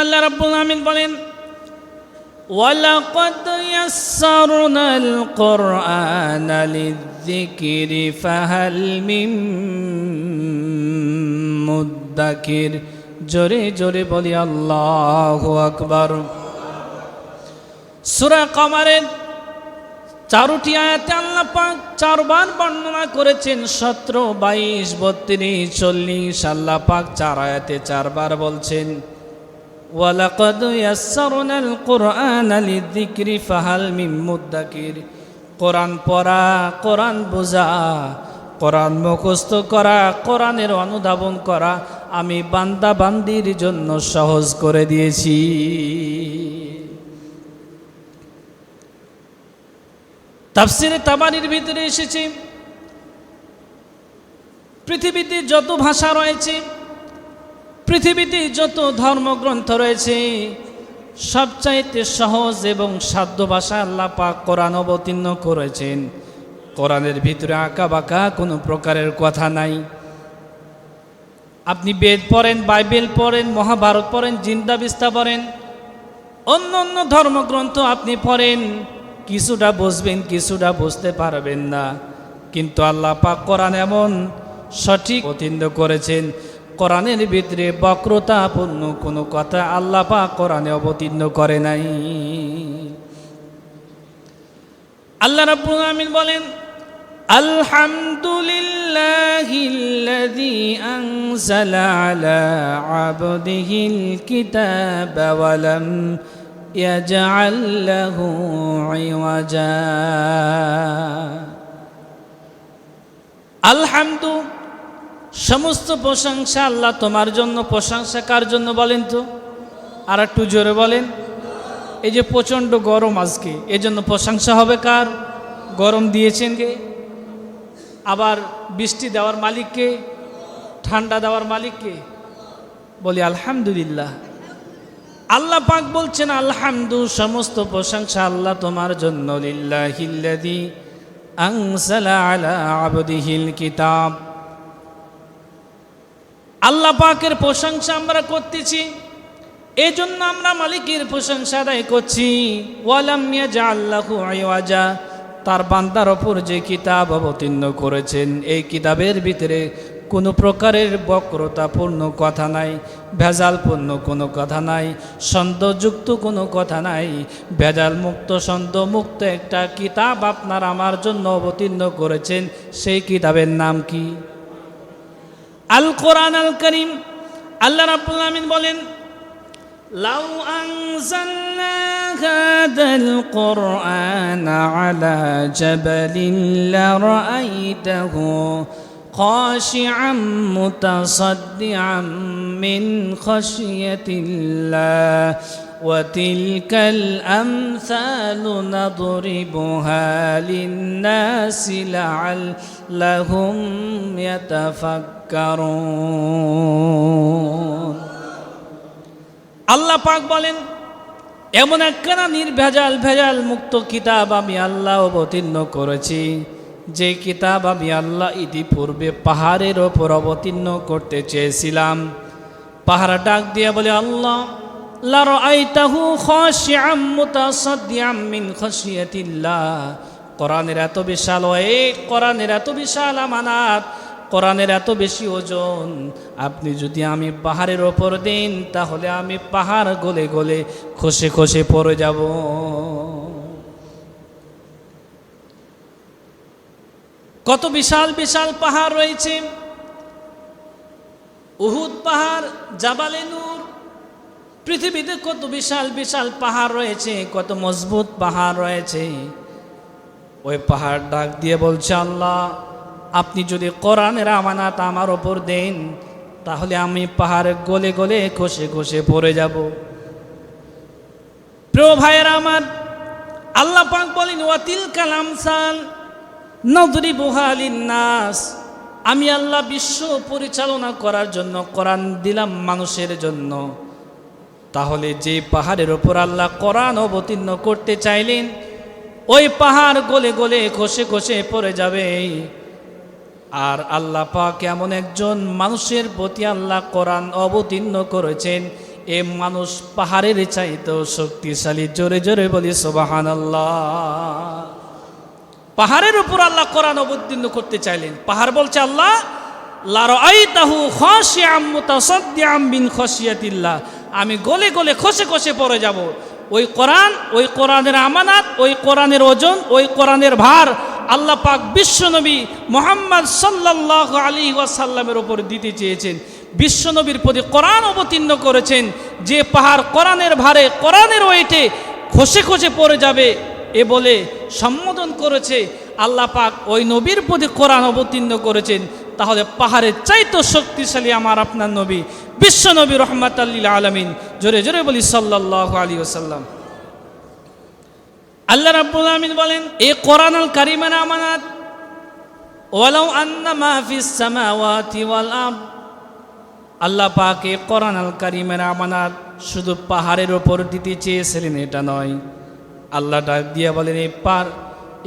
আল্লাহ রাব্বুল আমিন বলেন ولقد يسرنا القرآن للذكر فهل من মুদ্দাকির জোরে জোরে বলি আল্লাহু আকবার সূরা কমারের চারোটি আয়াতে আল্লাহ পাক চারবার বর্ণনা করেছেন সতেরো বাইশ বত্রিশ চল্লিশ আল্লাহ পাক চার আয়াতে চারবার বলছেন ওয়ালাকাদ ইয়াসসারনাল কুরআনা লিযিকরি ফাহাল মিন মুদ্দাকির কোরআন পড়া, কোরআন বোঝা, কোরআন মুখস্থ করা, কোরআনের অনুধাবন করা আমি বান্দা বান্দির জন্য সহজ করে দিয়েছি। তাফসিরে তাবারির ভিতরে এসেছে। পৃথিবীতে যত ভাষা রয়েছে পৃথিবীতে যত ধর্মগ্রন্থ রয়েছে, সবচাইতে সহজ এবং সাধ্য ভাষা আল্লাহ পাক কোরআন অবতীর্ণ করেছেন। কোরআনের ভিতরে আঁকা বাঁকা কোনো প্রকারের কথা নাই। আপনি বেদ পড়েন, বাইবেল পড়েন, মহাভারত পড়েন, জিন্দা বিস্তা পড়েন, অন্য অন্য ধর্মগ্রন্থ আপনি পড়েন, কিছুটা বুঝবেন, কিছুটা বুঝতে পারবেন না। কিন্তু আল্লাহ পাক কোরআন এমন সঠিক অতীর্ণ করেছেন কোরআনের ভিতরে বক্রতাপূর্ণ কোনো কথা আল্লাহ পাক কোরআনে অবতীর্ণ করে নাই। আল্লাহ রাব্বুল আমিন বলেন, আলহামদুলিল্লাহিল্লাযী আনজালা আলা আবদিহিল কিতাবা ওয়া লাম ইয়াজআল লাহু ইওয়াজা। আলহামদু সমস্ত প্রশংসা আল্লাহ তোমার জন্য, প্রশংসা কার জন্য বলেন তো? আর একটু জোরে বলেন। এই যে প্রচণ্ড গরম আজকে, এজন্য প্রশংসা হবে কার? গরম দিয়েছেন কে? আবার বৃষ্টি দেওয়ার মালিককে ঠান্ডা দেওয়ার মালিককে বলি, আলহামদুলিল্লাহ। আল্লাহ পাক বলছেন, আলহামদু, সমস্ত প্রশংসা আল্লাহ তোমার জন্য লিল্লাহিল্লাদি আলা আবদিহিল কিতাব। আল্লাহ পাকের প্রশংসা আমরা করতেছি। এই জন্য আমরা মালিকের প্রশংসা আদায় করছি। তার বান্দার ওপর যে কিতাব অবতীর্ণ করেছেন, এই কিতাবের ভিতরে কোনো প্রকারের বক্রতাপূর্ণ কথা নাই, ভেজালপূর্ণ কোনো কথা নাই ছন্দযুক্ত কোনো কথা নাই। ভেজাল মুক্ত ছন্দমুক্ত একটা কিতাব আপনার আমার জন্য অবতীর্ণ করেছেন, সেই কিতাবের নাম কি? আল কোরআন আল করিম আল্লাহ রাব্বুল আমিন বলেন لو أنزلنا هذا القرآن على جبل لرأيته خاشعا متصدعا من خشية الله وتلك الأمثال نضربها للناس لعلهم يتفكرون আল্লাহ পাক বলেন এমন একখানা নির্ভেজাল ভেজাল মুক্ত কিতাব আমি আল্লাহ অবতীর্ণ করেছি যে কিতাব আমি আল্লাহ ইতিপূর্বে পাহাড়ের ওপর অবতীর্ণ করতে চেয়েছিলাম পাহাড় ডাক দিয়ে বলে আল্লাহ লার আইতাহু খাশিআম মুতাসাদ্দিআম মিন খাশিয়াতিল্লাহ। কোরআনের এত বিশাল এ কোরআনের এত বিশাল আমানাত, কোরআনের এত বেশি ওজন। আপনি যদি আমি পাহাড়ের ওপর দিন, তাহলে আমি পাহাড় গলে গলে খসে খসে পড়ে যাব। কত বিশাল বিশাল পাহাড় রয়েছে। উহুদ পাহাড়, জাবালে নূর পৃথিবীতে কত বিশাল বিশাল পাহাড় রয়েছে, কত মজবুত পাহাড় রয়েছে। ওই পাহাড় ডাক দিয়ে বলছে, আল্লাহ, আপনি যদি কোরআনের আমানাত আমার ওপর দেন, তাহলে আমি পাহাড়ে গলে গলে খসে খসে পড়ে যাব। প্রিয় ভাইয়েরা আমার, আল্লাহ পাক বলেন ওয়াতিল কালাম সাল নদরি বুহালিন নাস। আমি আল্লাহ বিশ্ব পরিচালনা করার জন্য কোরআন দিলাম মানুষের জন্য। তাহলে যে পাহাড়ের ওপর আল্লাহ কোরআন অবতীর্ণ করতে চাইলেন, ওই পাহাড় গলে গলে খসে খসে পড়ে যাবে। আর আল্লাহ পাক এমন একজন মানুষের প্রতি আল্লাহ কোরআন অবতীর্ণ করেছেন, এ মানুষ পাহাড়ের চাইতেও শক্তিশালী। জোরে জোরে বলি সোবাহান আল্লাহ পাহাড়ের উপর আল্লাহ কোরআন অবতীর্ণ করতে চাইলেন। পাহাড় বলছে আল্লাহ লারাইতাহু খাশিআম মুতাসাদ্দিআম বিন খাশিয়াতিল্লাহ। আমি গলে গলে খসে খসে পড়ে যাব। ওই কোরআন, ওই কোরআনের আমানাত, ওই কোরআনের ওজন, ওই কোরআনের ভার আল্লাহ পাক বিশ্বনবী মোহাম্মদ সাল্লাল্লাহু আলাইহি ওয়াসাল্লামের ওপর দিতে চেয়েছেন। বিশ্বনবীর প্রতি কোরআন অবতীর্ণ করেছেন যে পাহাড় কোরআনের ভারে, কোরআনের ওয়েটে খসে খসে পড়ে যাবে এ বলে সম্বোধন করেছে আল্লাহ পাক। ওই নবীর প্রতি কোরআন অবতীর্ণ করেছেন। তাহলে পাহাড়ের চাইতো শক্তিশালী আমার আপনার নবী। বিশ্ব নবী রহমাত আলমিন। জোরে জোরে বলি সাল্লাহ আলী ওসাল্লাম আল্লাহ রাব্বুল আমিন বলেন এই কোরআন আল কারিমের আমানাত, ওয়ালাউ আন্না মা ফিস সামাওয়াতি ওয়াল আরদ। আল্লাহ পাক এই কোরআন আল কারিমের আমানাত শুধু পাহাড়ের ওপর দিতে চেয়েছিলেন, এটা নয়। আল্লাহ ডাক দিয়ে বলেন এই পার,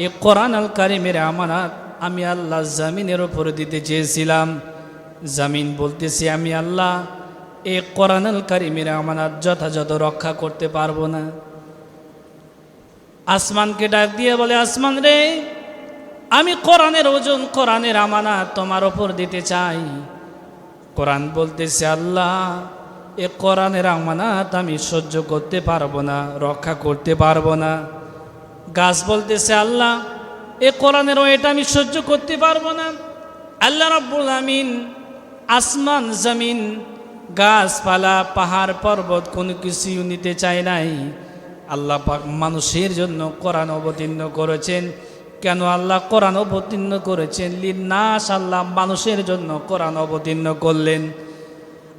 এ কোরআন আল কারিমের আমানাত আমি আল্লাহ জামিনের ওপর দিতে চেয়েছিলাম। জামিন বলতেছি, আমি আল্লাহ এ কোরআনাল কারিমের আমানাত যথাযথ রক্ষা করতে পারব না। আসমানকে ডাক দিয়ে বলে, আসমান রে, আমি কোরআনের ওজন, কোরআনের আমানাত তোমার ওপর দিতে চাই। কোরআন বলতেছে, আল্লাহ, এ কোরআনের আমানাত আমি সহ্য করতে পারব না, রক্ষা করতে পারব না। গাছ বলতেছে, আল্লাহ, এ কোরআনের এটা আমি সহ্য করতে পারব না। আল্লাহ রাব্বুল আমিন, আসমান, জমিন গাছপালা, পাহাড়, পর্বত কোনো কিছুই নিতে চায় নাই। আল্লাহ পাক মানুষের জন্য কোরআন অবতীর্ণ করেছেন। কেন আল্লাহ কোরআন অবতীর্ণ করেছেন? লিন্নাস আল্লাহ মানুষের জন্য কোরআন অবতীর্ণ করলেন।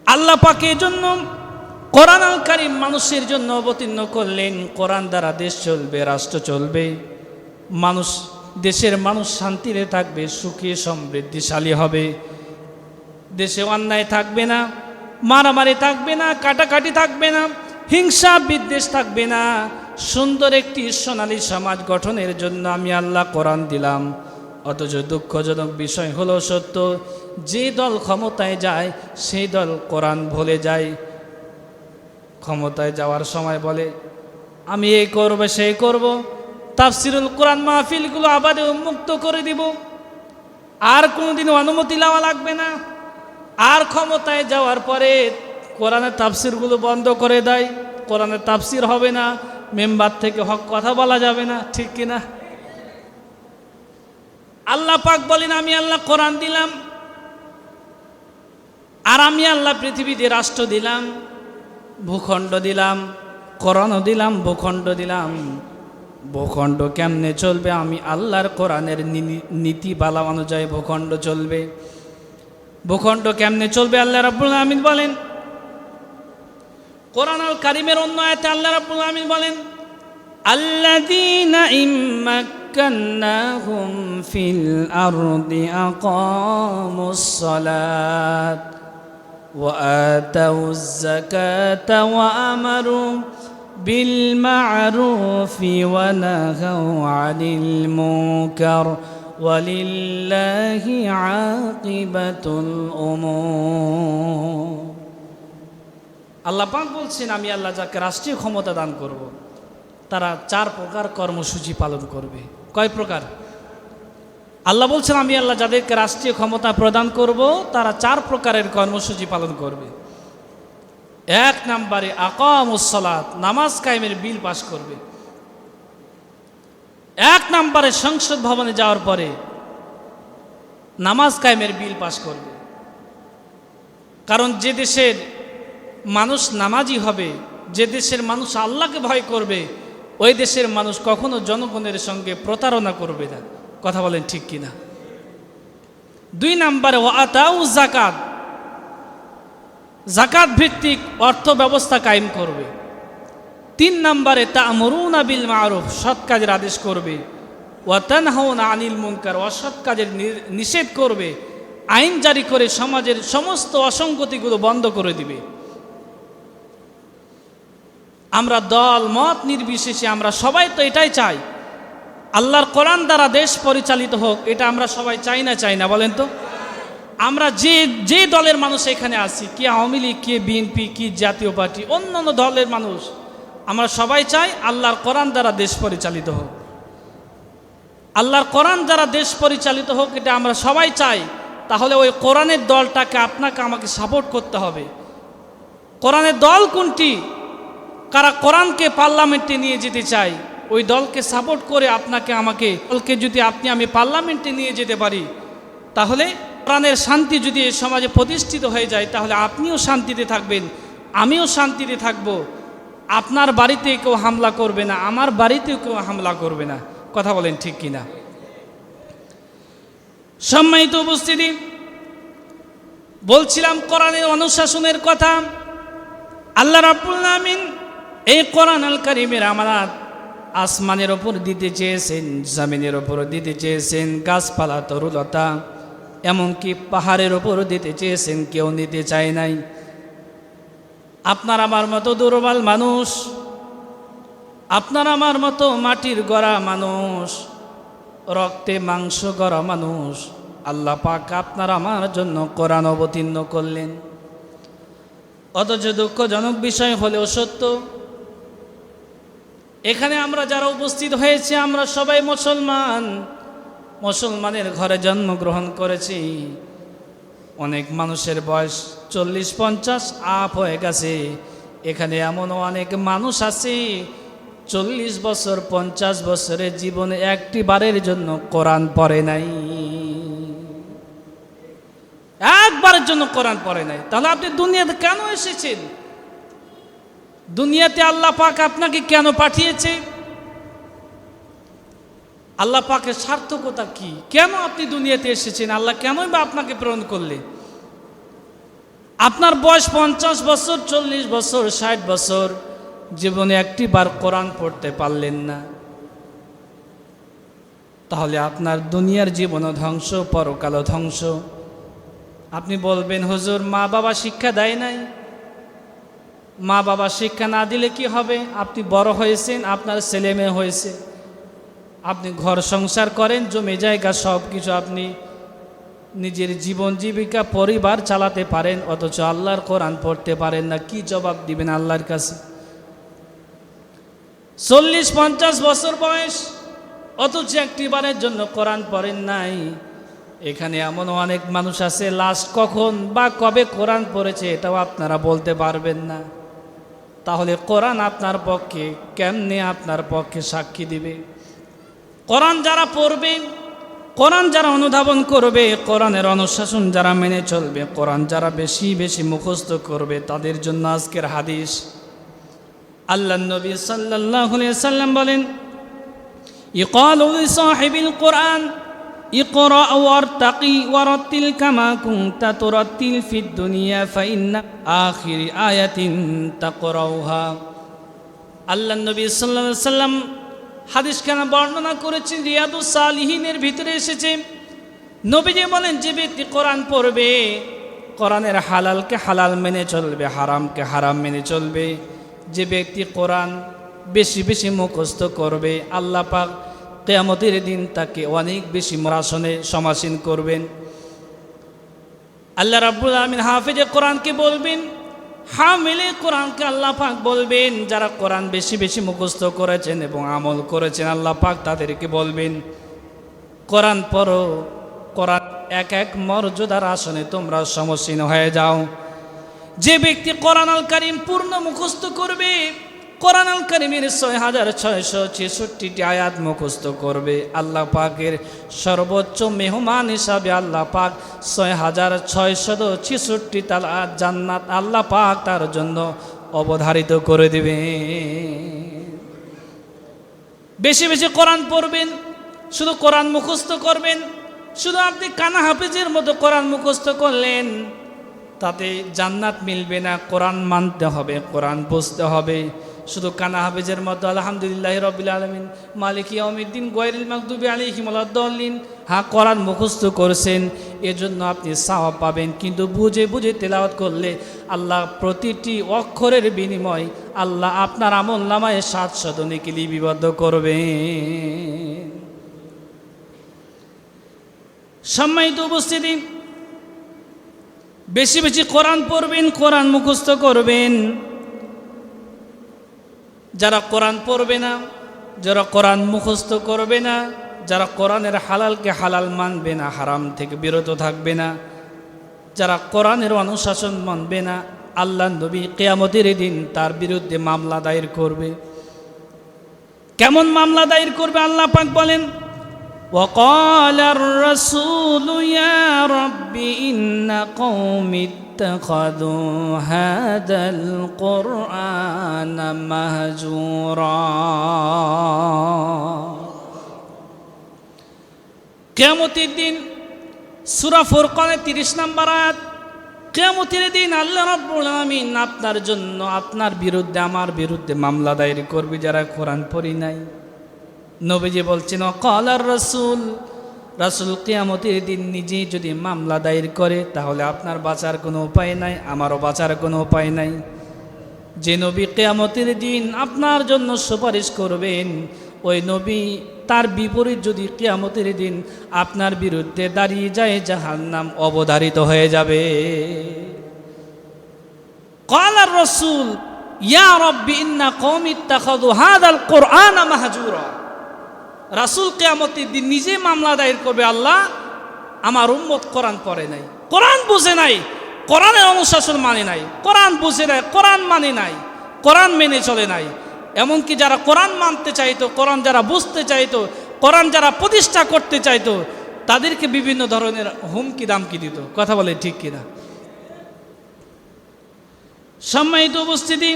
আল্লাহ পাকের জন্য কোরআন আল কারিম মানুষের জন্য অবতীর্ণ করলেন। কোরআন দ্বারা দেশ চলবে, রাষ্ট্র চলবে। মানুষ, দেশের মানুষ শান্তিতে থাকবে, সুখী, সমৃদ্ধিশালী হবে। দেশে অন্যায় থাকবে না। মারামারি থাকবে না, কাটাকাটি থাকবে না, হিংসা বিদ্বেষ থাকবে না। সুন্দর একটি সোনালী সমাজ গঠনের জন্য আমি আল্লাহ কোরআন দিলাম। অথচ দুঃখজনক বিষয় হলো সত্য, যে দল ক্ষমতায় যায়, সেই দল কোরআন ভুলে যায়। ক্ষমতায় যাওয়ার সময় বলে, আমি এই করব সেই করব, তাফসিরুল কোরআন মাহফিলগুলো আবার উন্মুক্ত করে দিব। আর কোনোদিন অনুমতি নেওয়া লাগবে না। আর ক্ষমতায় যাওয়ার পরে কোরআনের তাফসিরগুলো বন্ধ করে দেয়। কোরআনের তাফসির হবে না, মেম্বার থেকে হক কথা বলা যাবে না, ঠিক কিনা আল্লাহ পাক বলেন, আমি আল্লাহ কোরআন দিলাম, আর আমি আল্লাহ পৃথিবীতে রাষ্ট্র দিলাম, ভূখণ্ড দিলাম কোরআনও দিলাম, ভূখণ্ড দিলাম। ভূখণ্ড কেমনে চলবে? আমি আল্লাহর কোরআনের নীতি নীতিবালা অনুযায়ী ভূখণ্ড চলবে। ভূখণ্ড কেমনে চলবে আল্লাহ রাব্বুল আমিন বলেন কোরআন আল কারিমের অন্য আয়াতে আল্লাহ রাব্বুল আমিন বলেন আল্লাযীনা ইম্মাক্কান্নাহুম ফিল আরদি আকামুস সালাত وآتوا الزكاة وأمروا بالمعروف ونهوا عن المنكر ولله عاقبة الأمور আল্লাহ পাক বলছেন আমি আল্লাহ যাকে রাষ্ট্রীয় ক্ষমতা দান করব। তারা চার প্রকার কর্মসূচি পালন করবে কয় প্রকার আল্লাহ বলছেন আমি আল্লাহ যাদেরকে রাষ্ট্রীয় ক্ষমতা প্রদান করব তারা চার প্রকারের কর্মসূচি পালন করবে এক নম্বরে আকামুসলাত নামাজ কায়েমের বিল পাশ করবে এক নম্বরে সংসদ ভবনে যাওয়ার পরে নামাজ কায়েমের বিল পাশ করবে। কারণ যে দেশের মানুষ নামাজি হবে, যে দেশের মানুষ আল্লাহকে ভয় করবে, ওই দেশের মানুষ কখনো জনগণের সঙ্গে প্রতারণা করবে না। কথা বলেন ঠিক কিনা? দুই নম্বরে ওয়াতাউ জাকাত জাকাত ভিত্তিক অর্থ ব্যবস্থা কায়েম করবে। তিন নম্বরে তা মরুনা বিল মারুফ, সৎ কাজের আদেশ করবে। ওয়াতানহাউনা আনিল মুনকার, অসৎ কাজের নিষেধ করবে। আইন জারি করে সমাজের সমস্ত অসঙ্গতিগুলো বন্ধ করে দিবে। আমরা দল, মত নির্বিশেষে আমরা সবাই তো এটাই চাই। আল্লাহর কোরআন দ্বারা দেশ পরিচালিত হোক, এটা আমরা সবাই চাই না চাই না, বলেন তো? আমরা যে যে দলের মানুষ এখানে আছি, কে আওয়ামী লীগ, কে বিএনপি, কি জাতীয় পার্টি, অন্যান্য দলের মানুষ আমরা সবাই চাই আল্লাহর কোরআন দ্বারা দেশ পরিচালিত হোক। আল্লাহর কোরআন দ্বারা দেশ পরিচালিত হোক, এটা আমরা সবাই চাই। তাহলে ওই কোরআনের দলটাকে আপনাকে আমাকে সাপোর্ট করতে হবে। কোরআনের দল কোনটি? কারা কোরআনকে পার্লামেন্টে নিয়ে যেতে চাই ওই দলকে সাপোর্ট করে আপনাকে আমাকে, দলকে যদি আপনি আমি পার্লামেন্টে নিয়ে যেতে পারি, তাহলে কোরআনের শান্তি যদি এই সমাজে প্রতিষ্ঠিত হয়ে যায়, তাহলে আপনিও শান্তিতে থাকবেন, আমিও শান্তিতে থাকব। আপনার বাড়িতে কেউ হামলা করবে না, আমার বাড়িতেও কেউ হামলা করবে না। কথা বলেন ঠিক কিনা? সম্মানিত উপস্থিতি, বলছিলাম কোরআনের অনুশাসনের কথা। আল্লাহ রাব্বুল আমিন এই কোরআন আল কারিমের আমানত আসমানের ওপর দিতে চেয়েছেন, জামিনের ওপর দিতে চেয়েছেন, গাছপালা তরুলতা, এমনকি পাহাড়ের ওপর দিতে চেয়েছেন, কেউ নিতে চায় নাই। আপনার আমার মতো দুর্বল মানুষ, আপনার আমার মতো মাটির গড়া মানুষ, রক্তে মাংস গড়া মানুষ। আল্লাহ পাক আপনার আমার জন্য কোরআন অবতীর্ণ করলেন। অথচ দুঃখজনক বিষয় হলেও সত্য, এখানে আমরা যারা উপস্থিত হয়েছে, আমরা সবাই মুসলমান। মুসলমানের ঘরে জন্মগ্রহণ করেছি। অনেক মানুষের বয়স চল্লিশ পঞ্চাশ আপ হয়ে গেছে। এখানে এমনও অনেক মানুষ আছে। চল্লিশ বছর, পঞ্চাশ বছরের জীবনে একটি বারের জন্য কোরআন পড়ে নাই। একবারের জন্য কোরআন পড়ে নাই। তাহলে আপনি দুনিয়াতে কেন এসেছেন? দুনিয়াতে আল্লাহ পাক আপনাকে কেন পাঠিয়েছে? আল্লাহ পাকের সার্থকতা কি? কেন আপনি দুনিয়াতে এসেছেন? আল্লাহ কেনই বা আপনাকে প্রেরণ করলে আপনার বয়স পঞ্চাশ বছর, চল্লিশ বছর, ষাট বছর, জীবনে একটি বার কোরআন পড়তে পারলেন না। তাহলে আপনার দুনিয়ার জীবনও ধ্বংস, পরকালও ধ্বংস। আপনি বলবেন, হুজুর, মা বাবা শিক্ষা দেয় নাই? মা বাবা শিক্ষা না দিলে কি হবে? আপনি বড় হয়েছেন, আপনার ছেলে মেয়ে হয়েছে। আপনি ঘর সংসার করেন, জমি জায়গা সব কিছু আপনি নিজের জীবন জীবিকা, পরিবার চালাতে পারেন, অথচ আল্লাহর কোরআন পড়তে পারেন না। কি জবাব দিবেন আল্লাহর কাছে? চল্লিশ, পঞ্চাশ বছর বয়স, অথচ একটিবারের জন্য কোরআন পড়েন নাই। এখানে এমন অনেক মানুষ আছে, লাস্ট কখন বা কবে কোরআন পড়েছে এটাও আপনারা বলতে পারবেন না। তাহলে কোরআন আপনার পক্ষে, কেমনে আপনার পক্ষে সাক্ষী দিবে? কোরআন যারা পড়বে, কোরআন যারা অনুধাবন করবে, কোরআনের অনুশাসন যারা মেনে চলবে, কোরআন যারা বেশি বেশি মুখস্থ করবে, তাদের জন্য আজকের হাদিস। আল্লাহ নবী সাল্লাহ সাল্লাম বলেন, ইকল সাহেবিল কোরআন, ইকরা ওয়ার তাকি ওয়ারতিল কামা কুন্তা তোরতিল ফিদ দুনিয়া ফাইন্না আখির আয়াতিন তাকরাউহা। আল্লাহ নবী সাল্লাল্লাহু আলাইহি সাল্লাম হাদিস খানা বর্ণনা করেছেন রিয়াদু সালিহিনের ভিতরে এসেছে, নবীজি বলেন, যে ব্যক্তি কোরআন পড়বে, কোরআনের হালালকে হালাল মেনে চলবে, হারামকে হারাম মেনে চলবে। যে ব্যক্তি কোরআন বেশি বেশি মুখস্থ করবে, আল্লাহ পাক কেয়ামতের দিন তাকে অনেক বেশি মরাসনে সমাসীন করবেন। আল্লাহ রাব্বুল আমিন হাফিজে কোরআনকে বলবেন হামিলে কোরআনকে আল্লাহ পাক বলবেন, যারা কোরআন বেশি বেশি মুখস্থ করেছেন এবং আমল করেছেন, আল্লাহ পাক তাদেরকে বলবেন, কোরআন পড়ো, কোরআন এক এক মর্যাদার আসনে তোমরা সমসীন হয়ে যাও। যে ব্যক্তি কোরআন আল কারিম পূর্ণ মুখস্থ করবে কোরআন আল কারিমের ছয় হাজার ছয়শো ছেষট্টিটি আয়াত মুখস্থ করবে। আল্লাহ পাকের সর্বোচ্চ মেহমান হিসাবে আল্লাহ পাক ছয় হাজার ছয়শত ছেষট্টি তাল জান্নাত আল্লাহ পাক তার জন্য অবধারিত করে দেবে। বেশি বেশি কোরআন পড়বেন, শুধু কোরআন মুখস্থ করবেন, শুধু আপনি কানা হাফিজের মতো কোরআন মুখস্থ করলেন, তাতে জান্নাত মিলবে না। কোরআন মানতে হবে, কোরআন বুঝতে হবে। শুধু কানা হাফেজের মতো আলহামদুলিল্লাহ রবিল আলমিন, মালিক ইয়াউমিদ্দিন গোয়ারিল মাকদুবি আলী হিমলাদ্দিন হ্যাঁ কোরআন মুখস্থ করেছেন, এজন্য আপনি সাওয়াব পাবেন। কিন্তু বুঝে বুঝে তেলাওয়াত করলে আল্লাহ প্রতিটি অক্ষরের বিনিময় আল্লাহ আপনার আমল নামায় সাত শতনীকে লিপিবদ্ধ করবে সম্মানিত উপস্থিতি, বেশি বেশি কোরআন পড়বেন, কোরআন মুখস্থ করবেন। যারা কোরআন পড়বে না যারা কোরআন মুখস্থ করবে না যারা কোরআনের হালালকে হালাল মানবে না হারাম থেকে বিরত থাকবে না যারা কোরআনের অনুশাসন মানবে না আল্লাহ নবী কেয়ামতের দিন তার বিরুদ্ধে মামলা দায়ের করবে কেমন মামলা দায়ের করবে আল্লাহ পাক বলেন وقال الرسول يا رب إن قوم اتخذوا هذا القرآن مهجورا কেয়ামতের দিন সুরা ফোরকানের তিরিশ নম্বর আয়াত কেয়ামতের দিন আল্লাহ রাব্বুল আমিন আপনার জন্য আপনার বিরুদ্ধে আমার বিরুদ্ধে মামলা দায়ের করবে যারা কোরআন পড়ি নাই নবীজি বলছেন কলার রসুল রাসুল কেয়ামতের দিন নিজে যদি মামলা দায়ের করে, তাহলে আপনার বাঁচার কোনো উপায় নাই, আমারও বাঁচার কোনো উপায় নাই। যে নবী কেয়ামতের দিন আপনার জন্য সুপারিশ করবেন, ওই নবী তার বিপরীত যদি কেয়ামতের দিন আপনার বিরুদ্ধে দাঁড়িয়ে যায় যাহার নাম অবধারিত হয়ে যাবে। কলার রসুল, ইয়া রব্বি, ইন্না কওমি ইত্তাখাযু হাদাল কোরআন মাহজুরা। রাসূল কিয়ামতের দিন নিজে মামলা দায়ের করবে, আল্লাহ আমার উম্মত কোরআন পড়ে নাই। কোরআন বুঝে নাই, কোরআনের অনুশাসন মানে নাই, কোরআন বুঝে নাই, কোরআন মানে নাই, কোরআন মেনে চলে নাই। এমনকি যারা কোরআন মানতে চাইতো, কোরআন যারা বুঝতে চাইতো, কোরআন যারা প্রতিষ্ঠা করতে চাইতো, তাদেরকে বিভিন্ন ধরনের হুমকি দামকি দিত। কথা বলে ঠিক কিনা? সম্মানিত উপস্থিতি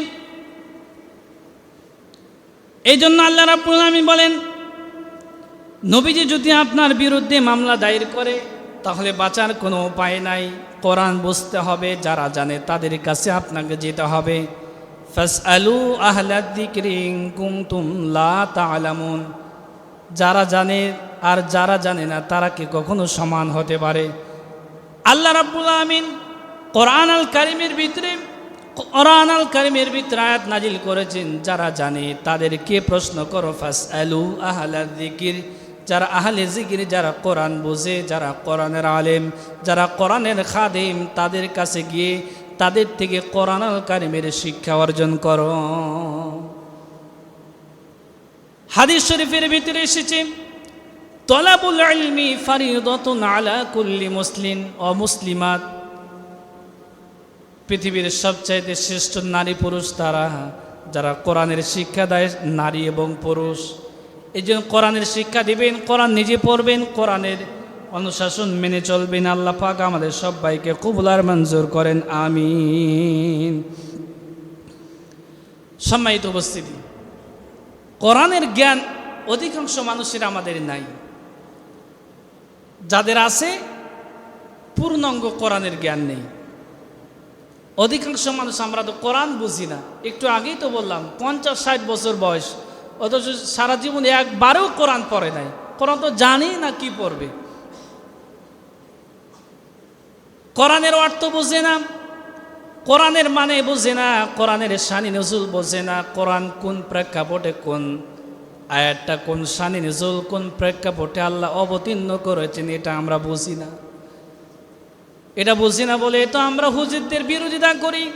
এই জন্য আল্লাহ রাব্বুল আলামিন বলেন নবীজি যদি আপনার বিরুদ্ধে মামলা দায়ের করে, তাহলে বাঁচার কোনো উপায় নাই। কোরআন বুঝতে হবে, যারা জানে তাদের কাছে আপনাকে যেতে হবে। আহলাদিক্রিং যারা জানে আর যারা জানে না, তারা কি কখনো সমান হতে পারে? আল্লাহ রাব্বুল আমিন কোরআন আল কারিমের ভিতরে, কোরআন আল কারিমের ভিতরে আয়াত নাজিল করেছেন, যারা জানে তাদেরকে প্রশ্ন করো ফাস আলু আহলাদ দিকির যারা আহলে জিকির, যারা কোরআন বোঝে, যারা কোরআনের আলেম, যারা কোরআনের খাদেম, তাদের কাছে গিয়ে তাদের থেকে কোরআন কারিমের শিক্ষা অর্জন করো। হাদিস শরীফের ভিতরে এসেছে, তলাবুল ইলমি ফারিদাতুন আলা কুল্লি মুসলিম ও মুসলিমাত, পৃথিবীর সবচাইতে শ্রেষ্ঠ নারী পুরুষ তারা, যারা কোরআনের শিক্ষা দেয় নারী এবং পুরুষ। এই জন্য কোরআনের শিক্ষা দিবেন, কোরআন নিজে পড়বেন, কোরআনের অনুশাসন মেনে চলবেন, আল্লাহ পাক আমাদের সবাইকে কবুলার মঞ্জুর করেন, আমিন। সম্মানিত উপস্থিতি, কোরআনের জ্ঞান অধিকাংশ মানুষের আমাদের নাই। যাদের আছে, পূর্ণাঙ্গ কোরআনের জ্ঞান নেই। অধিকাংশ মানুষ আমরা তো কোরআন বুঝি না। একটু আগেই তো বললাম, পঞ্চাশ ষাট বছর বয়স অথচ সারা জীবন একবারেও কোরআন পড়ে নাই। কোরআন তো জানি না কি পড়বে। কোরআনের অর্থ বোঝে না। কোরআনের মানে বোঝে না। কোরআনের শানি নজুল বোঝে না। কোরআন কোন প্রেক্ষাপটে কোন আয়াতটা, কোন শানি নজুল, কোন প্রেক্ষাপটে আল্লাহ অবতীর্ণ করেছেন, এটা আমরা বুঝি না। এটা বুঝি না বলে তো আমরা হুজুরদের বিরোধিতা করি।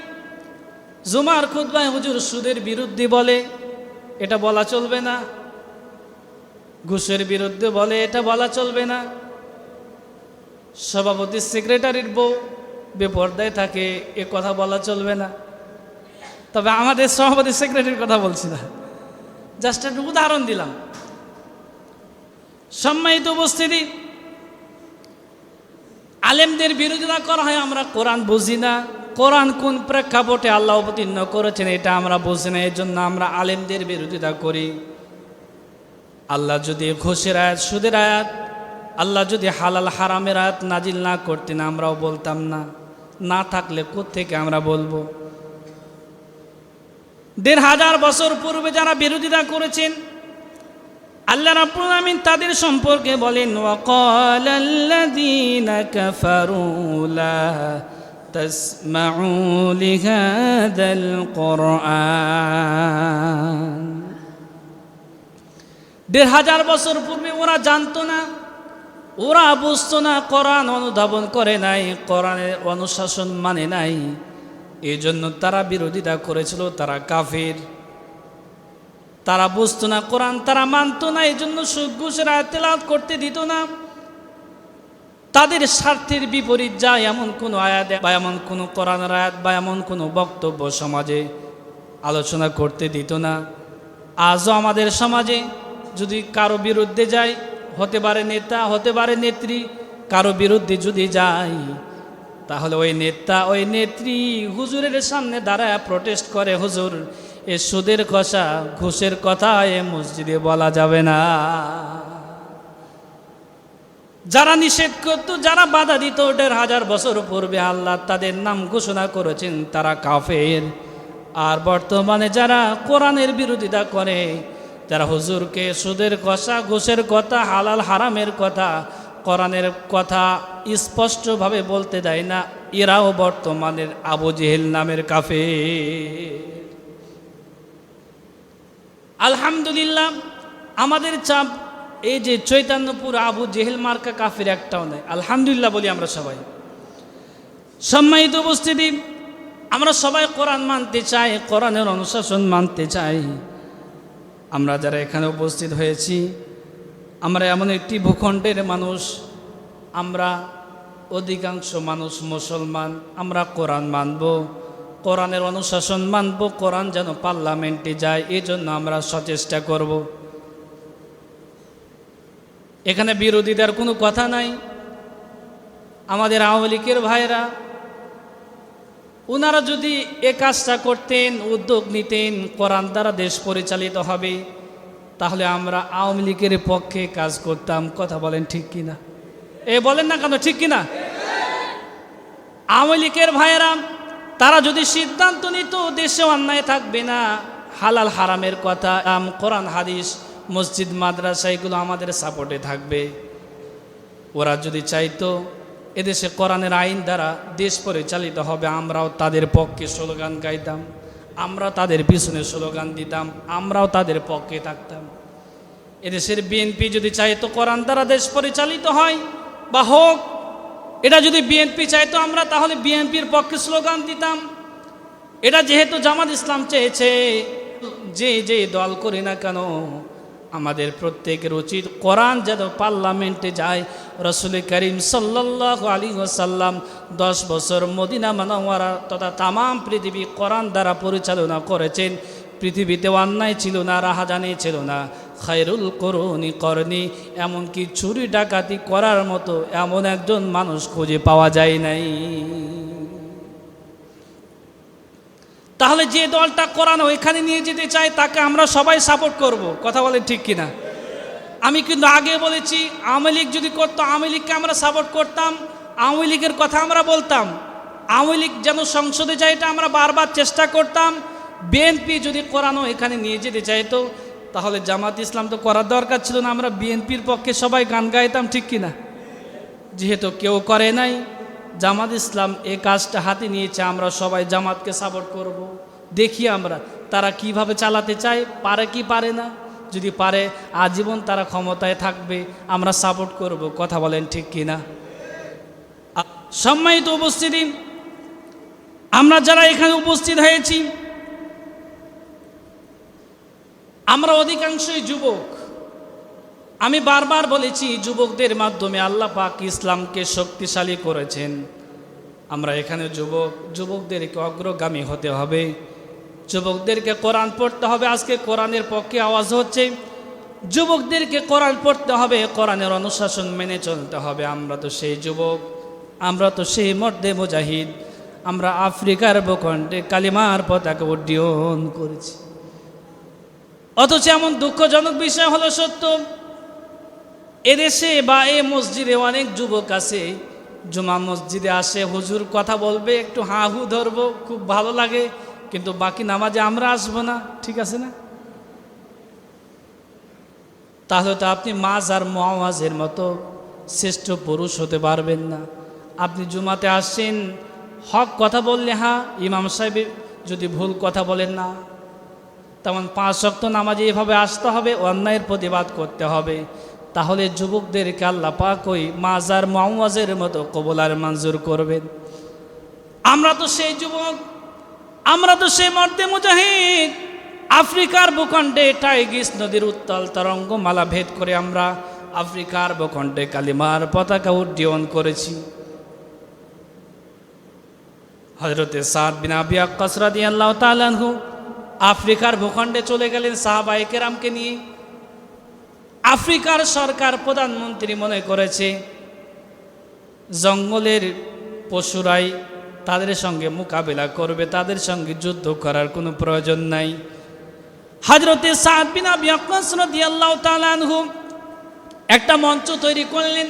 জুমার খুদ্ায় হুজুর সুদের বিরুদ্ধে বলে এটা বলা চলবে না। ঘুষের বিরুদ্ধে বলে এটা বলা চলবে না। সভাপতি সেক্রেটারির বউ বেপর্দায় থাকে, এ কথা বলা চলবে না। তবে আমাদের সভাপতি সেক্রেটারির কথা বলছি না। জাস্ট একটা উদাহরণ দিলাম। সম্মানিত উপস্থিতি, আলেমদের বিরোধিতা করা হয়, আমরা কোরআন বুঝি না। কোরআন কোন প্রেক্ষাপটে আল্লাহ অবতীর্ণ করেছেন এটা আমরা বুঝি না এই জন্য আমরা আলেমদের বিরোধিতা করি। আল্লাহ যদি ঘোষের আয়াত, সুদের আয়াত, আল্লাহ যদি হালাল হারামের আয়াত নাজিল না করতেন, আমরাও বলতাম না। না থাকলে থেকে আমরা বলব? দেড় হাজার বছর পূর্বে যারা বিরোধিতা করেছেন, আল্লাহ রাব্বুল আমিন তাদের সম্পর্কে বলেন ওয়াকাল আল্লাযীনা কাফারু তাসমাউ লিহাদাল কোরআন দেড় হাজার বছর পূর্বে ওরা জানতো না, ওরা বুঝতো না কোরআন অনুধাবন করে নাই, কোরআনের অনুশাসন মানে নাই। এই জন্য তারা বিরোধিতা করেছিল, তারা কাফির। তারা বুঝতো না কোরআন, তারা মানতো না এই জন্য সুদ ঘুষের আয়াত করতে দিত না। তাদের স্বার্থের বিপরীত যায় এমন কোনো আয়াত বা এমন কোনো কোরআনের আয়াত বা এমন কোনো বক্তব্য সমাজে আলোচনা করতে দিত না। আজও আমাদের সমাজে যদি কারও বিরুদ্ধে যায় হতে পারে নেতা, হতে পারে নেত্রী, কারও বিরুদ্ধে যদি যায় তাহলে ওই নেতা, ওই নেত্রী হুজুরের সামনে দাঁড়ায় প্রটেস্ট করে, হুজুর, এ সুদের কষা ঘুষের কথা এ মসজিদে বলা যাবে না। যারা নিষেধ করত, যারা বাধা দিত দেড় হাজার বছর পূর্বে আল্লাহ তাদের নাম ঘোষণা করেছেন, তারা কাফের। আর বর্তমানে যারা কোরআনের বিরোধিতা করে, যারা হুজুরকে সুদের কষা ঘুষের কথা, হালাল হারামের কথা, কোরআনের কথা স্পষ্টভাবে বলতে দেয় না, এরাও বর্তমানের আবু জেহেল নামের কাফে আলহামদুলিল্লাহ, আমাদের চাপ এই যে চৈতন্যপুর আবু জেহেল মার্কা কাফের একটাও নেই। আলহামদুলিল্লাহ বলি আমরা সবাই। সম্মানিত উপস্থিতি, আমরা সবাই কোরআন মানতে চাই, কোরআনের অনুশাসন মানতে চাই। আমরা যারা এখানে উপস্থিত হয়েছি, আমরা এমন একটি ভূখণ্ডের মানুষ, আমরা অধিকাংশ মানুষ মুসলমান, আমরা কোরআন মানব, কোরআনের অনুশাসন মানব, কোরআন যেন পার্লামেন্টে যায় এই জন্য আমরা সচেষ্টা করব। এখানে বিরোধীদের কোনো কথা নাই। আমাদের আওয়ামী লীগের ভাইরা ওনারা যদি এ কাজটা করতেন, উদ্যোগ নিতেন, কোরআন দ্বারা দেশ পরিচালিত হবে, তাহলে আমরা আওয়ামী লীগের পক্ষে কাজ করতাম। কথা বলেন ঠিক কিনা এ বলেন না কেন, ঠিক কিনা আওয়ামী লীগের ভাইয়েরা, তারা যদি সিদ্ধান্ত নিত, দেশে অন্যায় থাকবে না, হালাল হারামের কথা, কোরআন, হাদিস মসজিদ মাদ্রাসা এগুলো আমাদের সাপোর্টে থাকবে। ওরা যদি চাইতো, এদেশে কোরআনের আইন দ্বারা দেশ পরিচালিত হবে, আমরাও তাদের পক্ষে স্লোগান গাইতাম, আমরা তাদের পিছনে স্লোগান দিতাম, আমরাও তাদের পক্ষে থাকতাম। এদেশের বিএনপি যদি চাইতো কোরআন দ্বারা দেশ পরিচালিত হয়, বা হোক, এটা যদি বিএনপি চাইতো আমরা, তাহলে বিএনপির পক্ষে স্লোগান দিতাম। এটা যেহেতু জামাত ইসলাম চেয়েছে, যে যে দল করি না কেন আমাদের প্রত্যেকের উচিত কোরআন যেন পার্লামেন্টে যায়। রসুল করিম সাল্লাহ আলী ওসাল্লাম দশ বছর মদিনা মানাওয়ারা তথা তামাম পৃথিবী কোরআন দ্বারা পরিচালনা করেছেন। পৃথিবীতে অন্যায় ছিল না, রাহাজানি ছিল না। খায়রুল করুনি করনি, এমনকি চুরি ডাকাতি করার মতো এমন একজন মানুষ খুঁজে পাওয়া যায় নাই। তাহলে যে দলটা কোরআন ওইখানে নিয়ে যেতে চায়, তাকে আমরা সবাই সাপোর্ট করব। কথা বলে ঠিক কিনা? আমি কিন্তু আগে বলেছি, আওয়ামী লীগ যদি করতো, আওয়ামী লীগকে আমরা সাপোর্ট করতাম, আওয়ামী লীগের কথা আমরা বলতাম। আওয়ামী লীগ যেন সংসদে যায়, এটা আমরা বারবার চেষ্টা করতাম। বিএনপি যদি কোরআনও এখানে নিয়ে যেতে চাইতো, তাহলে জামাত ইসলাম তো করার দরকার ছিল না, আমরা বিএনপির পক্ষে সবাই গান গাইতাম, ঠিক কিনা? যেহেতু কেউ করে নাই। জামাত ইসলাম এ কাজটা হাতে নিয়েছে, আমরা সবাই জামাতকে সাপোর্ট করব। দেখি আমরা, তারা কীভাবে চালাতে চায়, পারে কি পারে না? যদি পারে, আজীবন তারা ক্ষমতায় থাকবে, আমরা সাপোর্ট করব। কথা বলেন ঠিক কিনা? সম্মানিত উপস্থিতি, আমরা যারা এখানে উপস্থিত হয়েছি, আমরা অধিকাংশই যুবক। আমি বারবার বলেছি, যুবকদের মাধ্যমে আল্লাহ পাক ইসলামকে শক্তিশালী করেছেন। আমরা এখানে যুবক, যুবকদেরকে অগ্রগামী হতে হবে। যুবকদেরকে কোরআন পড়তে হবে, আজকে কোরআনের পক্ষে আওয়াজ হচ্ছে। যুবকদেরকে কোরআন পড়তে হবে, কোরআনের অনুশাসন মেনে চলতে হবে। আমরা তো সেই যুবক, আমরা তো সেই মর্দে মুজাহিদ। আমরা আফ্রিকার ভূখণ্ডে কালিমার পতাকা উড্ডয়ন করেছি। অথচ এমন দুঃখজনক বিষয় হলো সত্য। এদেশে বা এ মসজিদে অনেক যুবক আছে। জুমা মসজিদে আসে, হুজুর কথা বলবে, একটু হাঁ হু ধরবো, খুব ভালো লাগে, কিন্তু বাকি নামাজে আমরা আসব না, ঠিক আছে না? তাহলে তো আপনি মাজ আর মহাজের মতো শ্রেষ্ঠ পুরুষ হতে পারবেন না। আপনি জুমাতে আসছেন হক কথা বললে হ্যাঁ ইমাম সাহেব যদি ভুল কথা বলেন না, তেমন পাঁচ শক্ত নামাজে এভাবে আসতে হবে, অন্যায়ের প্রতিবাদ করতে হবে। তাহলে যুবকদেরকে আল্লাহ পাক ওই মাজার মাওয়াজের মতো কবলার মঞ্জুর করবেন। আমরা তো সেই যুবক, আমরা তো সেই মর্দে মুজাহিদ। আফ্রিকার ভূখণ্ডে টাইগিস নদীর উত্তাল তরঙ্গ মালা ভেদ করে আমরা আফ্রিকার ভূখণ্ডে কালিমার পতাকা উড্ডীয়ন করেছি। হজরতে সাদ বিন আবি আক্কাস রাদিয়াল্লাহু তাআলা আনহু আফ্রিকার ভূখণ্ডে চলে গেলেন সাহাবায়ে কেরামকে নিয়ে। আফ্রিকার সরকার প্রধানমন্ত্রী মনে করেছে, জঙ্গলের পশুরাই তাদের সঙ্গে মোকাবেলা করবে, তাদের সঙ্গে যুদ্ধ করার কোনো প্রয়োজন নাই। হাজরতে একটা মঞ্চ তৈরি করলেন।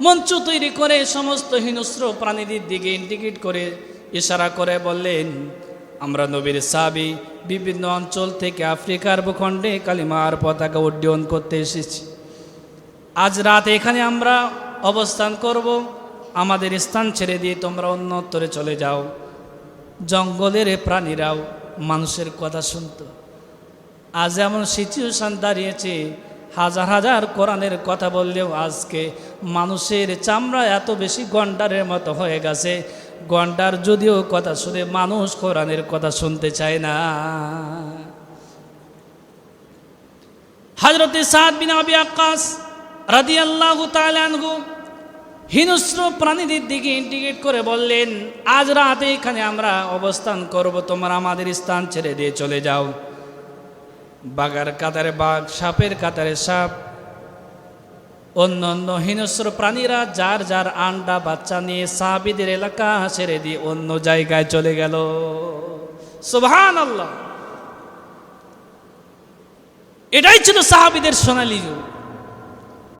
মঞ্চ তৈরি করে সমস্ত হিংস্র প্রাণীদের দিকে ইন্ডিকেট করে ইশারা করে বললেন আমরা নবীর সাবি বিভিন্ন অঞ্চল থেকে আফ্রিকার ভূখণ্ডে কালিমার পতাকা উড্ডয়ন করতে এসেছি। আজ রাত এখানে আমরা অবস্থান করব। আমাদের স্থান ছেড়ে দিয়ে তোমরা অন্যত্তরে চলে যাও। জঙ্গলের প্রাণীরাও মানুষের কথা শুনত। আজ এমন সিচুয়েশান দাঁড়িয়েছে, হাজার হাজার কোরআনের কথা বললেও আজকে মানুষের চামড়া এত বেশি গন্ডারের মতো হয়ে গেছে গন্ডার যদিও কথা শুনে মানুষ কোরআনের কথা শুনতে চায় না। হজরতে সাদ বিন আবি আকাশ রাদি আল্লাহ হিংস্র প্রাণীদের দিকে ইন্ডিকেট করে বললেন, আজ রাতে এখানে আমরা অবস্থান করব, তোমরা আমাদের স্থান ছেড়ে দিয়ে চলে যাও। বাঘার কাতারে বাঘ, সাপের কাতারে সাপ অন্য অন্য হিংস্র প্রাণীরা যার যার আন্ডা বাচ্চা নিয়ে সাহাবিদের এলাকা ছেড়ে দিয়ে অন্য জায়গায় চলে গেল। সুবহান আল্লাহ এটাই ছিল সাহাবিদের সোনালী যুগ।